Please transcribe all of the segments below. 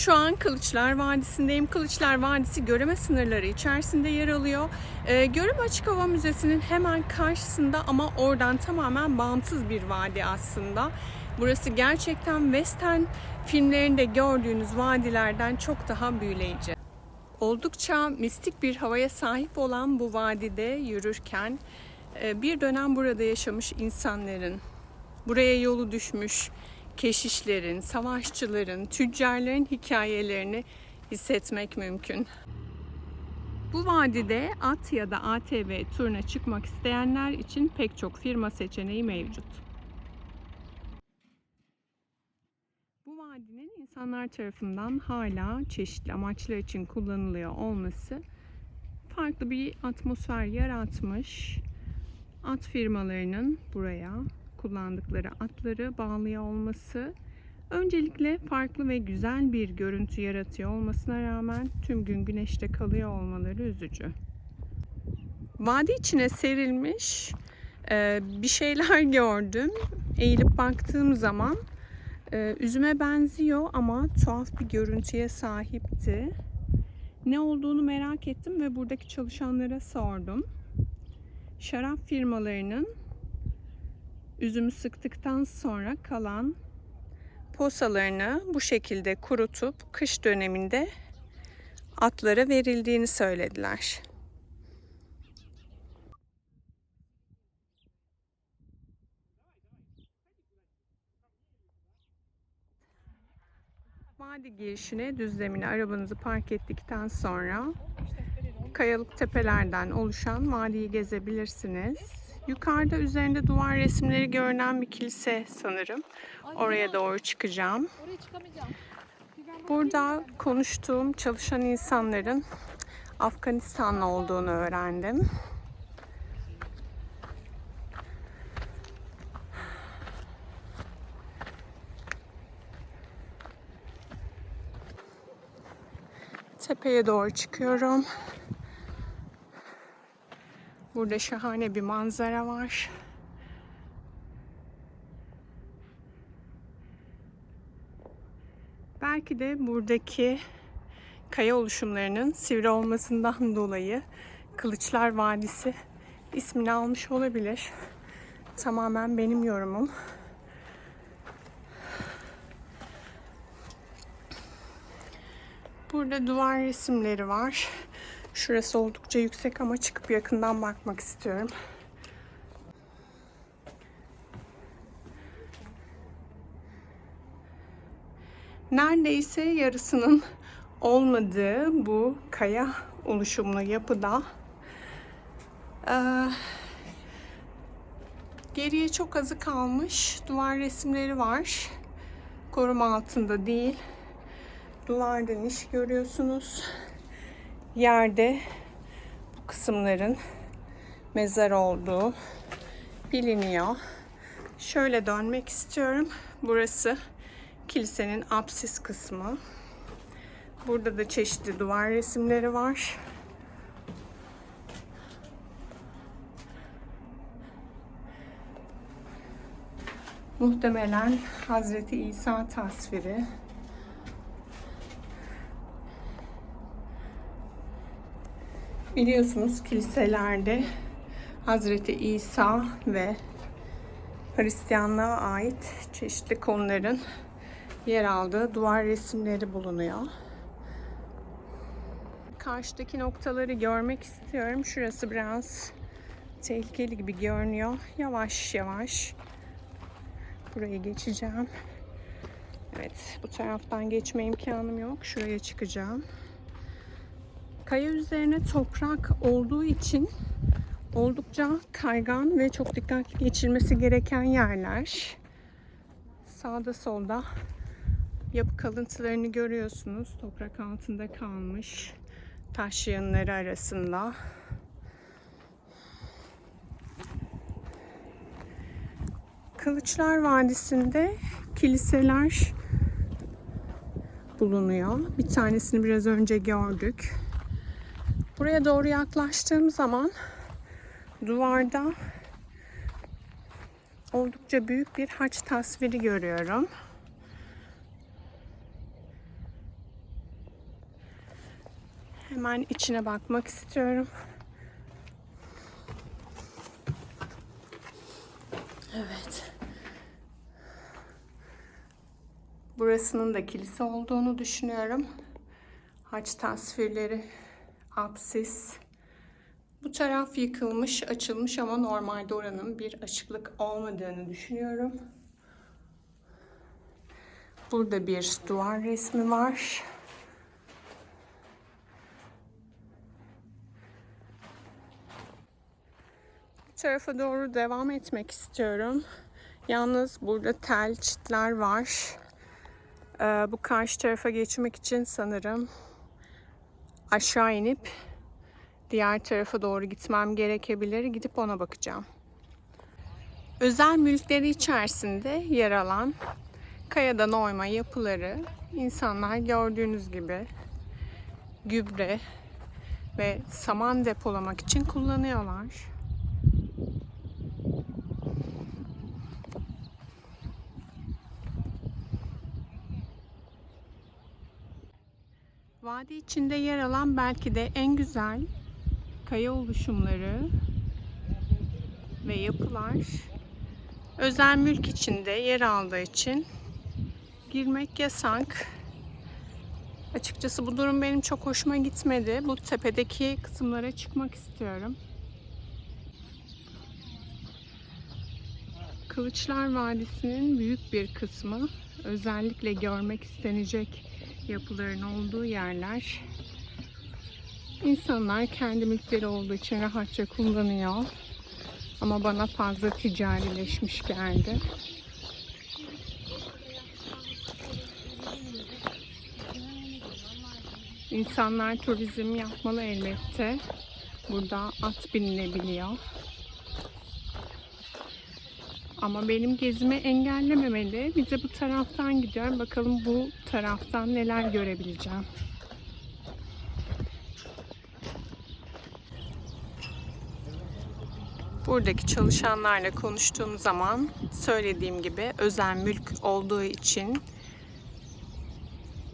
Şu an Kılıçlar Vadisi'ndeyim. Kılıçlar Vadisi Göreme sınırları içerisinde yer alıyor. Ee, Göreme Açık Hava Müzesi'nin hemen karşısında ama oradan tamamen bağımsız bir vadi aslında. Burası gerçekten western filmlerinde gördüğünüz vadilerden çok daha büyüleyici. Oldukça mistik bir havaya sahip olan bu vadide yürürken e, bir dönem burada yaşamış insanların, buraya yolu düşmüş keşişlerin, savaşçıların, tüccarların hikayelerini hissetmek mümkün. Bu vadide at ya da ATV turuna çıkmak isteyenler için pek çok firma seçeneği mevcut. Bu vadinin insanlar tarafından hala çeşitli amaçlar için kullanılıyor olması farklı bir atmosfer yaratmış. At firmalarının buraya kullandıkları atları bağlıyor olması öncelikle farklı ve güzel bir görüntü yaratıyor olmasına rağmen tüm gün güneşte kalıyor olmaları üzücü. Vadi içine serilmiş e, bir şeyler gördüm. Eğilip baktığım zaman e, üzüme benziyor ama tuhaf bir görüntüye sahipti. Ne olduğunu merak ettim ve buradaki çalışanlara sordum. Şarap firmalarının üzümü sıktıktan sonra kalan posalarını bu şekilde kurutup kış döneminde atlara verildiğini söylediler. Vadi girişine düzlemine arabanızı park ettikten sonra kayalık tepelerden oluşan vadiyi gezebilirsiniz. Yukarıda üzerinde duvar resimleri görünen bir kilise sanırım. Oraya doğru çıkacağım. Burada konuştuğum çalışan insanların Afganistanlı olduğunu öğrendim. Tepeye doğru çıkıyorum. Burada şahane bir manzara var. Belki de buradaki kaya oluşumlarının sivri olmasından dolayı Kılıçlar Vadisi ismini almış olabilir. Tamamen benim yorumum. Burada duvar resimleri var. Şurası oldukça yüksek ama çıkıp yakından bakmak istiyorum. Neredeyse yarısının olmadığı bu kaya oluşumlu yapıda eee, geriye çok azı kalmış duvar resimleri var. Koruma altında değil. Duvarda niş görüyorsunuz yerde bu kısımların mezar olduğu biliniyor. Şöyle dönmek istiyorum. Burası kilisenin apsis kısmı. Burada da çeşitli duvar resimleri var. Muhtemelen Hazreti İsa tasviri. Biliyorsunuz kiliselerde Hazreti İsa ve Hristiyanlığa ait çeşitli konuların yer aldığı duvar resimleri bulunuyor. Karşıdaki noktaları görmek istiyorum. Şurası biraz tehlikeli gibi görünüyor. Yavaş yavaş burayı geçeceğim. Evet, bu taraftan geçme imkanım yok. Şuraya çıkacağım. Kaya üzerine toprak olduğu için oldukça kaygan ve çok dikkatli geçilmesi gereken yerler. Sağda solda yapı kalıntılarını görüyorsunuz. Toprak altında kalmış taş yığınları arasında. Kılıçlar Vadisi'nde kiliseler bulunuyor. Bir tanesini biraz önce gördük. Buraya doğru yaklaştığım zaman duvarda oldukça büyük bir haç tasviri görüyorum. Hemen içine bakmak istiyorum. Evet. Burasının da kilise olduğunu düşünüyorum. Haç tasvirleri, apsis. Bu taraf yıkılmış, açılmış ama normalde oranın bir açıklık olmadığını düşünüyorum. Burada bir duvar resmi var. Bu tarafa doğru devam etmek istiyorum. Yalnız burada tel çitler var. Ee, bu karşı tarafa geçmek için sanırım aşağı inip diğer tarafa doğru gitmem gerekebilir. Gidip ona bakacağım. Özel mülkleri içerisinde yer alan kayadan oyma yapıları insanlar gördüğünüz gibi gübre ve saman depolamak için kullanıyorlar. Vadi içinde yer alan belki de en güzel kaya oluşumları ve yapılar özel mülk içinde yer aldığı için girmek yasak. Açıkçası bu durum benim çok hoşuma gitmedi. Bu tepedeki kısımlara çıkmak istiyorum. Kılıçlar Vadisi'nin büyük bir kısmı özellikle görmek istenecek yapıların olduğu yerler. İnsanlar kendi mülkleri olduğu için rahatça kullanıyor. Ama bana fazla ticarileşmiş geldi. İnsanlar turizm yapmalı elbette. Burada at binilebiliyor. Ama benim gezimi engellememeli. Bize bu taraftan gidiyorum. Bakalım bu taraftan neler görebileceğim. Buradaki çalışanlarla konuştuğum zaman söylediğim gibi özel mülk olduğu için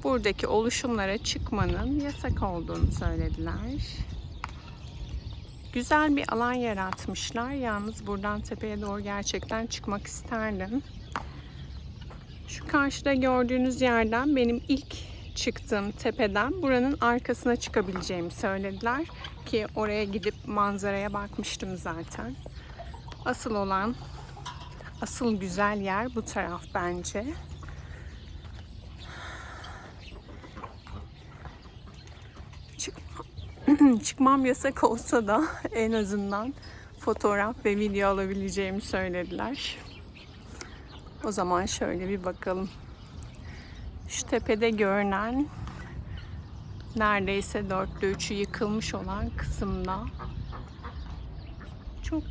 buradaki oluşumlara çıkmanın yasak olduğunu söylediler. Güzel bir alan yaratmışlar. Yalnız buradan tepeye doğru gerçekten çıkmak isterdim. Şu karşıda gördüğünüz yerden benim ilk çıktığım tepeden buranın arkasına çıkabileceğimi söylediler. Ki oraya gidip manzaraya bakmıştım zaten. Asıl olan, asıl güzel yer bu taraf bence. çıkmam yasak olsa da en azından fotoğraf ve video alabileceğimi söylediler. O zaman şöyle bir bakalım. Şu tepede görünen neredeyse dörtte üçü yıkılmış olan kısımda çok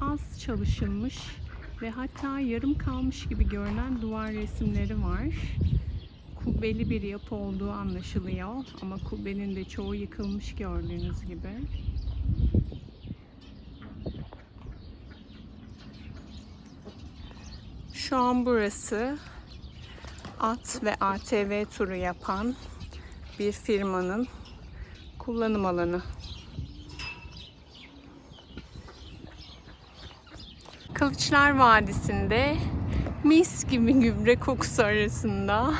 az çalışılmış ve hatta yarım kalmış gibi görünen duvar resimleri var kubbeli bir yapı olduğu anlaşılıyor. Ama kubbenin de çoğu yıkılmış gördüğünüz gibi. Şu an burası at ve ATV turu yapan bir firmanın kullanım alanı. Kılıçlar Vadisi'nde mis gibi gübre kokusu arasında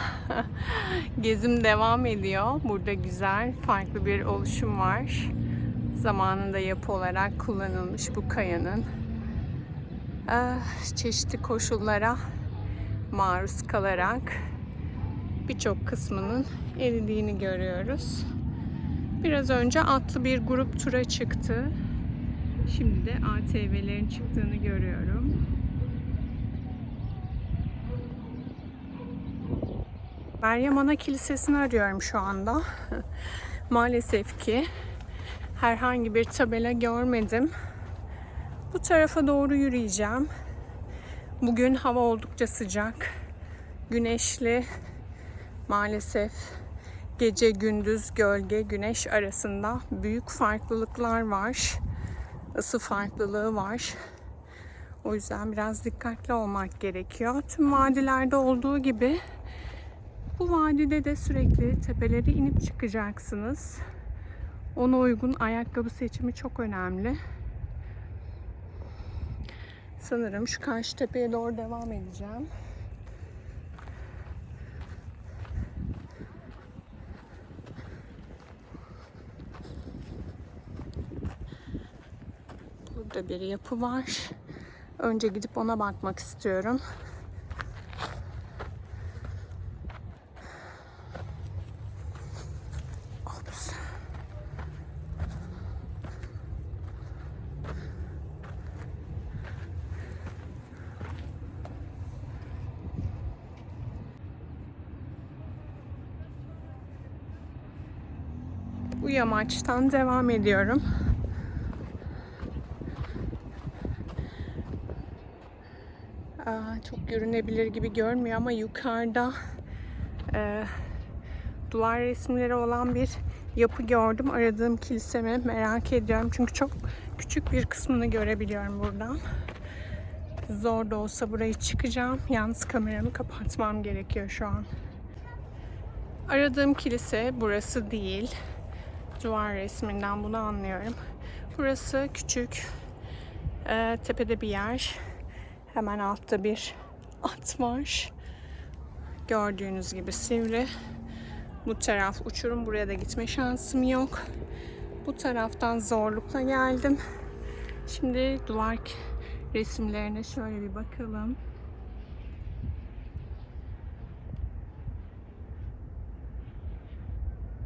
gezim devam ediyor. Burada güzel farklı bir oluşum var. Zamanında yapı olarak kullanılmış bu kayanın ah, çeşitli koşullara maruz kalarak birçok kısmının eridiğini görüyoruz. Biraz önce atlı bir grup tura çıktı. Şimdi de ATV'lerin çıktığını görüyorum. Meryem Ana Kilisesi'ni arıyorum şu anda. Maalesef ki herhangi bir tabela görmedim. Bu tarafa doğru yürüyeceğim. Bugün hava oldukça sıcak. Güneşli. Maalesef gece gündüz gölge güneş arasında büyük farklılıklar var. Isı farklılığı var. O yüzden biraz dikkatli olmak gerekiyor. Tüm vadilerde olduğu gibi bu vadide de sürekli tepeleri inip çıkacaksınız. Ona uygun ayakkabı seçimi çok önemli. Sanırım şu karşı tepeye doğru devam edeceğim. Burada bir yapı var. Önce gidip ona bakmak istiyorum. Yamaçtan devam ediyorum. Aa, çok görünebilir gibi görmüyor ama yukarıda e, duvar resimleri olan bir yapı gördüm. Aradığım kilisemi merak ediyorum. Çünkü çok küçük bir kısmını görebiliyorum buradan. Zor da olsa burayı çıkacağım. Yalnız kameramı kapatmam gerekiyor şu an. Aradığım kilise burası değil. Duvar resminden bunu anlıyorum. Burası küçük, e, tepede bir yer. Hemen altta bir at var. Gördüğünüz gibi sivri. Bu taraf uçurum. Buraya da gitme şansım yok. Bu taraftan zorlukla geldim. Şimdi duvar resimlerine şöyle bir bakalım.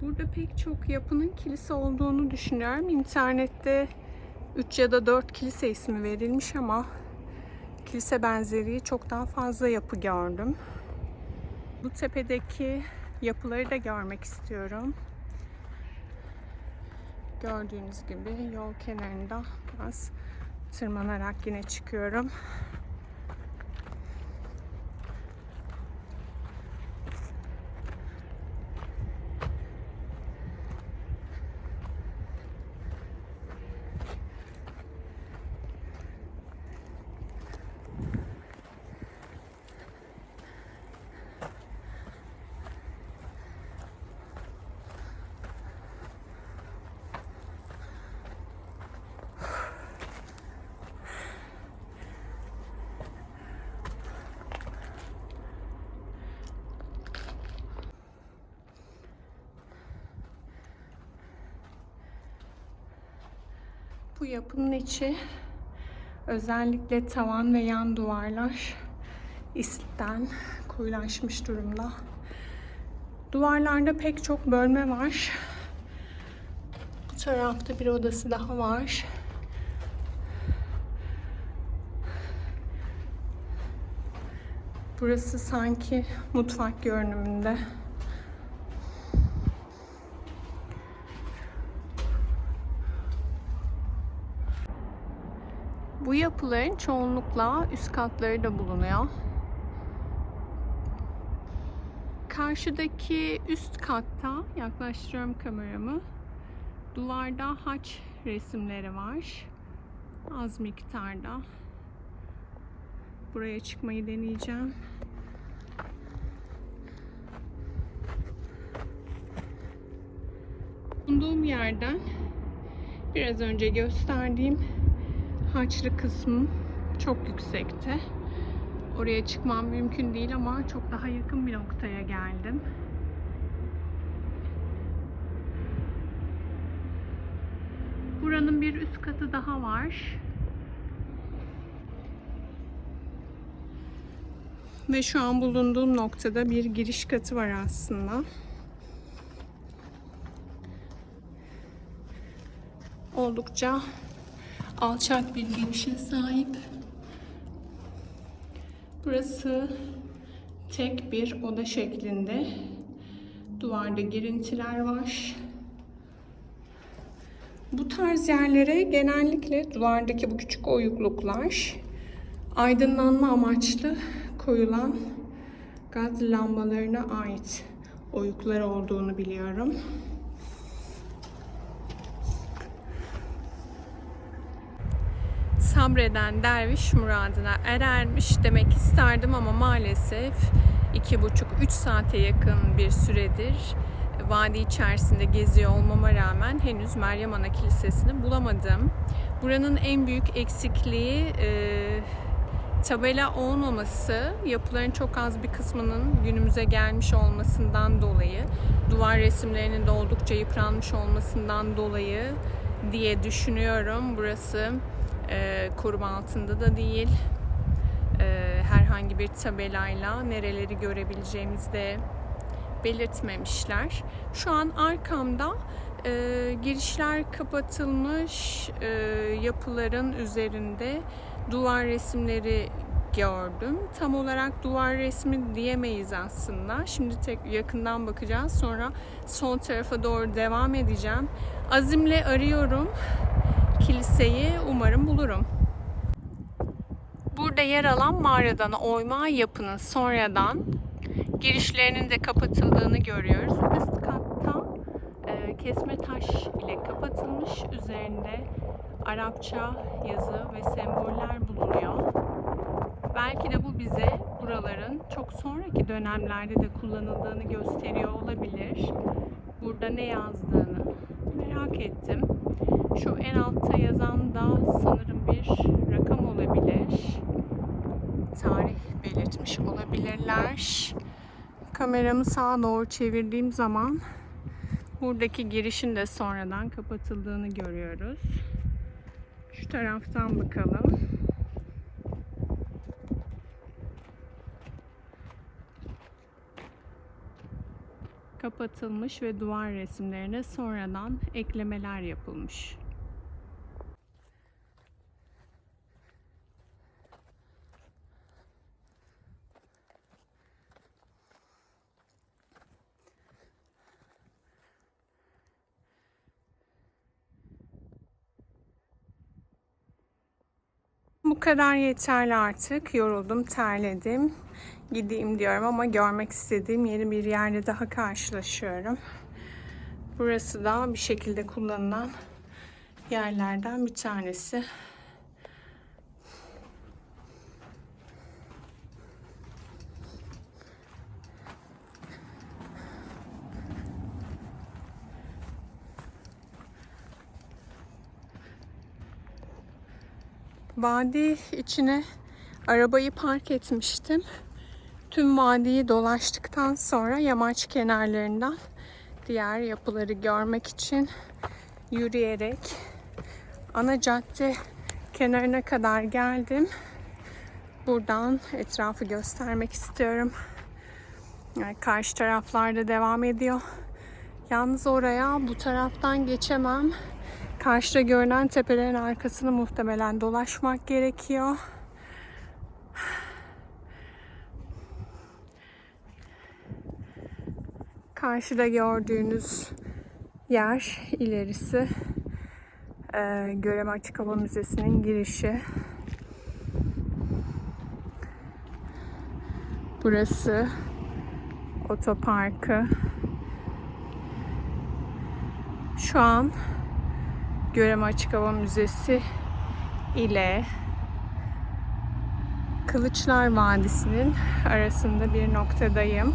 Burada pek çok yapının kilise olduğunu düşünüyorum. İnternette 3 ya da 4 kilise ismi verilmiş ama kilise benzeri çok daha fazla yapı gördüm. Bu tepedeki yapıları da görmek istiyorum. Gördüğünüz gibi yol kenarında biraz tırmanarak yine çıkıyorum. Bu yapının içi özellikle tavan ve yan duvarlar isten koyulaşmış durumda. Duvarlarda pek çok bölme var. Bu tarafta bir odası daha var. Burası sanki mutfak görünümünde. Bu yapıların çoğunlukla üst katları da bulunuyor. Karşıdaki üst katta yaklaştırıyorum kameramı. Duvarda haç resimleri var. Az miktarda. Buraya çıkmayı deneyeceğim. Bulunduğum yerden biraz önce gösterdiğim haçlı kısmı çok yüksekte. Oraya çıkmam mümkün değil ama çok daha yakın bir noktaya geldim. Buranın bir üst katı daha var. Ve şu an bulunduğum noktada bir giriş katı var aslında. Oldukça alçak bir girişe sahip. Burası tek bir oda şeklinde. Duvarda girintiler var. Bu tarz yerlere genellikle duvardaki bu küçük oyukluklar aydınlanma amaçlı koyulan gaz lambalarına ait oyuklar olduğunu biliyorum. Sabreden derviş muradına erermiş demek isterdim ama maalesef iki buçuk üç saate yakın bir süredir vadi içerisinde geziyor olmama rağmen henüz Meryem Ana Kilisesi'ni bulamadım. Buranın en büyük eksikliği e, tabela olmaması, yapıların çok az bir kısmının günümüze gelmiş olmasından dolayı, duvar resimlerinin de oldukça yıpranmış olmasından dolayı diye düşünüyorum. Burası e, koruma altında da değil. E, herhangi bir tabelayla nereleri görebileceğimizi de belirtmemişler. Şu an arkamda e, girişler kapatılmış e, yapıların üzerinde duvar resimleri gördüm. Tam olarak duvar resmi diyemeyiz aslında. Şimdi tek yakından bakacağız. Sonra son tarafa doğru devam edeceğim. Azimle arıyorum kiliseyi. Umarım bulurum. Burada yer alan mağaradan oyma yapının sonradan girişlerinin de kapatıldığını görüyoruz. Üst katta e, kesme taş ile kapatılmış. Üzerinde Arapça yazı ve semboller bulunuyor. Belki de bu bize buraların çok sonraki dönemlerde de kullanıldığını gösteriyor olabilir. Burada ne yazdığını merak ettim. Şu en altta yazan da sanırım bir rakam olabilir. Tarih belirtmiş olabilirler. Kameramı sağa doğru çevirdiğim zaman buradaki girişin de sonradan kapatıldığını görüyoruz. Şu taraftan bakalım. Kapatılmış ve duvar resimlerine sonradan eklemeler yapılmış. Bu kadar yeterli artık. Yoruldum, terledim. Gideyim diyorum ama görmek istediğim yeni bir yerde daha karşılaşıyorum. Burası da bir şekilde kullanılan yerlerden bir tanesi. Vadi içine arabayı park etmiştim. Tüm vadiyi dolaştıktan sonra yamaç kenarlarından diğer yapıları görmek için yürüyerek ana cadde kenarına kadar geldim. Buradan etrafı göstermek istiyorum. Yani karşı taraflarda devam ediyor. Yalnız oraya bu taraftan geçemem. Karşıda görünen tepelerin arkasını muhtemelen dolaşmak gerekiyor. Karşıda gördüğünüz yer ilerisi e, Göreme Açık Hava Müzesi'nin girişi. Burası otoparkı. Şu an Göreme Açık Hava Müzesi ile Kılıçlar Vadisi'nin arasında bir noktadayım.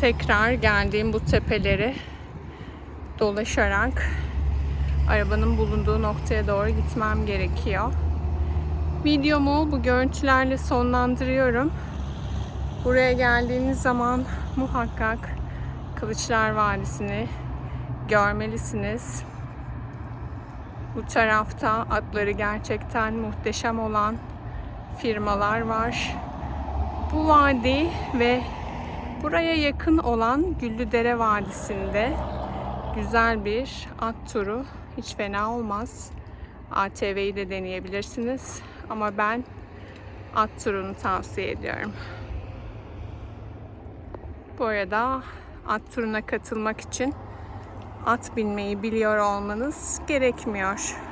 Tekrar geldiğim bu tepeleri dolaşarak arabanın bulunduğu noktaya doğru gitmem gerekiyor. Videomu bu görüntülerle sonlandırıyorum. Buraya geldiğiniz zaman muhakkak Kılıçlar Vadisi'ni görmelisiniz. Bu tarafta atları gerçekten muhteşem olan firmalar var. Bu vadi ve buraya yakın olan Güllüdere Vadisi'nde güzel bir at turu hiç fena olmaz. ATV'yi de deneyebilirsiniz ama ben at turunu tavsiye ediyorum. Bu arada at turuna katılmak için at binmeyi biliyor olmanız gerekmiyor.